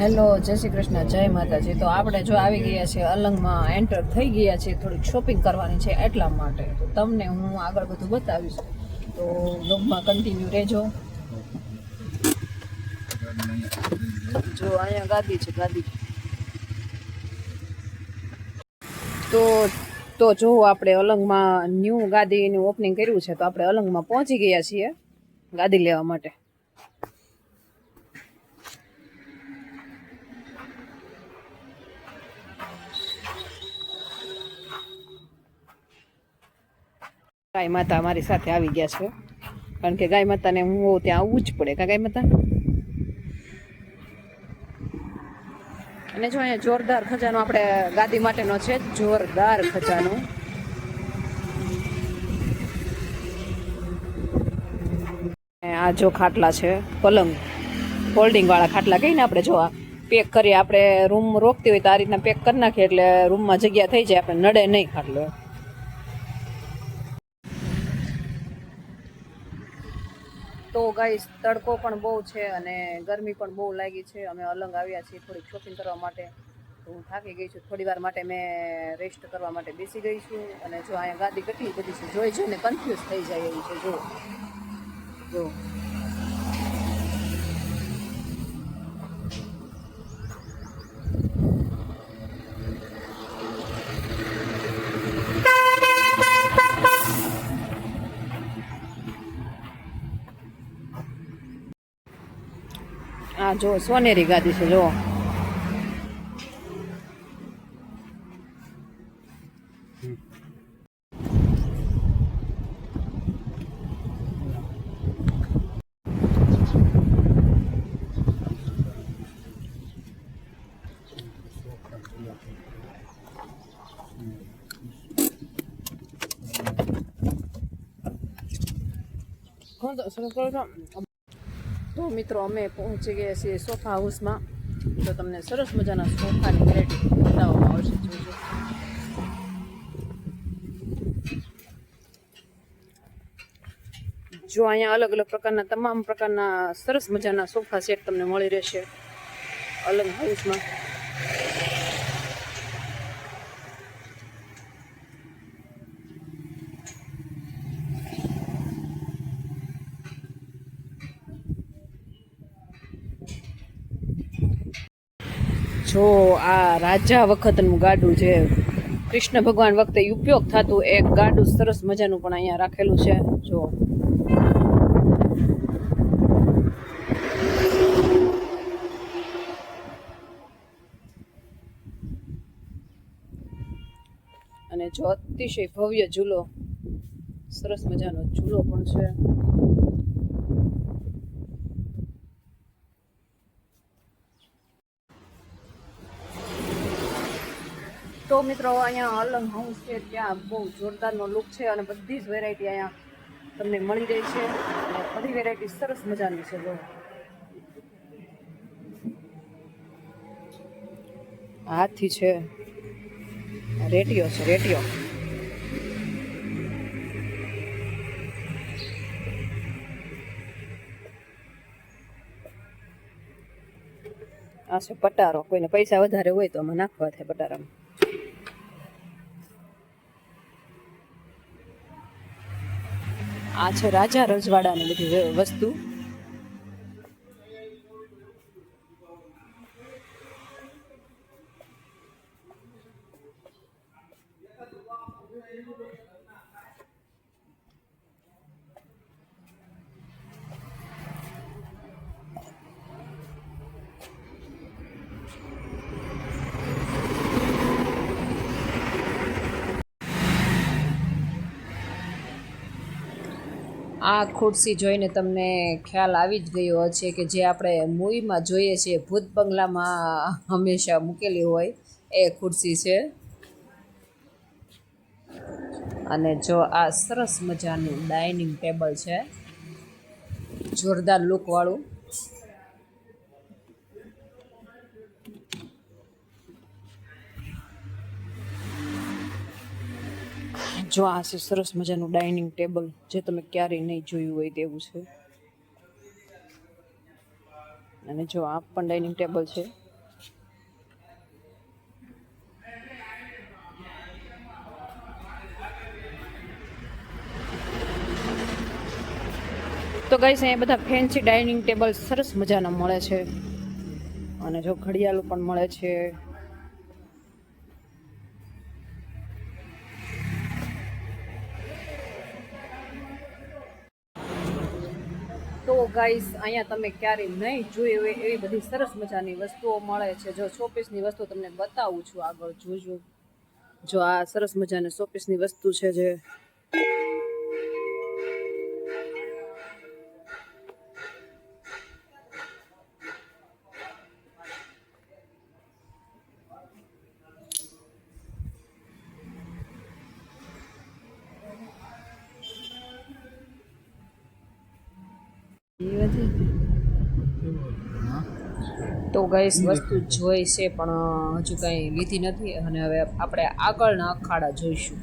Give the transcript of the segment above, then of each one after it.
Hello, જય શ્રી કૃષ્ણ, જય માતાજી. તો આપણે જો આવી ગયા છીએ, અલંગમાં એન્ટર થઈ ગયા છીએ, થોડીક શોપિંગ કરવાની છે એટલા માટે. તો તમને હું આગળ બધું બતાવીશ. તો બ્લોગમાં કન્ટિન્યુ રહેજો. જો અહીંયા ગાદી છે, ગાદી. તો તો જો આપણે અલંગમાં ન્યૂ ગાદીનું ઓપનિંગ કર્યું છે, તો આપણે અલંગમાં પહોંચી ગયા છીએ ગાદી લેવા માટે. ગાય માતા અમારી સાથે આવી ગયા છે. કારણ કે ગાય માતાને હું હોઉં ત્યાં આવવું જ પડે, કા ગાય માતા? અને જો અહીંયા જોરદાર ખજાનો આપણે ગાદી માટેનો છે, જોરદાર ખજાનો. આ જો ખાટલા છે, પલંગ. ફોલ્ડિંગ વાળા ખાટલા કહીને આપણે જો આ પેક કરીએ, આપણે રૂમ રોકતી હોય તો આ રીતના પેક કરી નાખીએ, એટલે રૂમમાં જગ્યા થઈ જાય, આપણે નડે નહીં ખાટલો. તો ગાઈસ તડકો પણ બહુ છે અને ગરમી પણ બહુ લાગી છે. અમે અલંગ આવ્યા છીએ થોડીક શોપિંગ કરવા માટે. હું થાકી ગઈ છું. થોડી વાર માટે મેં રેસ્ટ કરવા માટે બેસી ગઈ છું અને જો અહીંયા ગાદી કેટલી બધી છે. જોઈ જોઈને કન્ફ્યુઝ થઈ જાય એવી છે. જો. જો. જો સોનેરી ગાદી છે જો તો મિત્રો, અમે પહોંચી ગયા છીએ સોફા હાઉસમાં. તો તમને સરસ મજાના સોફાની વેરાયટી બતાવવામાં આવશે, જોજો. જો અહીંયા અલગ અલગ પ્રકારના, તમામ પ્રકારના સરસ મજાના સોફા સેટ તમને મળી રહેશે અલગ હાઉસમાં. જો આ રાજા વખતનું ગાડું જે કૃષ્ણ ભગવાન વખતે ઉપયોગ થતું એક ગાડું સરસ મજાનું પણ અહીંયા રાખેલું છે, જો. અને જો અતિશય ભવ્ય ઝૂલો, સરસ મજાનો ઝૂલો પણ છે. તો મિત્રો અહીંયા અલંગ હાઉસ છે, ત્યાં બહુ જોરદારનો લુક છે અને બધી જ વેરાયટી અહીંયા તમને મળી રહી છે. અને બધી વેરાયટી સરસ મજાની છે, જો. હાથી છે. રેટિયો છે, રેટિયો. આ છે પટારો. કોઈને પૈસા વધારે હોય તો આમાં નાખવા થાય પટારામાં. આ છે રાજા રજવાડાની બધી વસ્તુ. આ ખુરશી જોઈને તમને ખ્યાલ આવી જ ગયો હશે કે જે આપણે મૂવીમાં જોઈએ છીએ, ભૂત બંગલામાં હંમેશા મૂકેલી હોય એ ખુરશી છે. અને જો આ સરસ મજાનું ડાઇનિંગ ટેબલ છે, જોરદાર લુકવાળું. જો આ છે સરસ મજાનું ડાઇનિંગ ટેબલ જે તમે ક્યારેય નહીં જોયું હોય તેવું છે. અને જો આ પણ ડાઇનિંગ ટેબલ છે. તો ગાઈસ અહીંયા બધા ફેન્સી ડાઇનિંગ ટેબલ સરસ મજાના મળે છે. અને જો ઘડિયાળો પણ મળે છે. તો ગાઈસ, અહીંયા તમે ક્યારેય નહીં જોઈ હોય એવી બધી સરસ મજાની વસ્તુઓ મળે છે. જો શોપીસની વસ્તુ તમને બતાવું છું આગળ, જોજો. જો આ સરસ મજાની શોપીસની વસ્તુ છે જે તો ગઈશ વસ્તુ જોઈ છે, પણ હજુ કાંઈ લીધી નથી અને હવે આપણે આગળના અખાડા જોઈશું.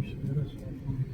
conspiração.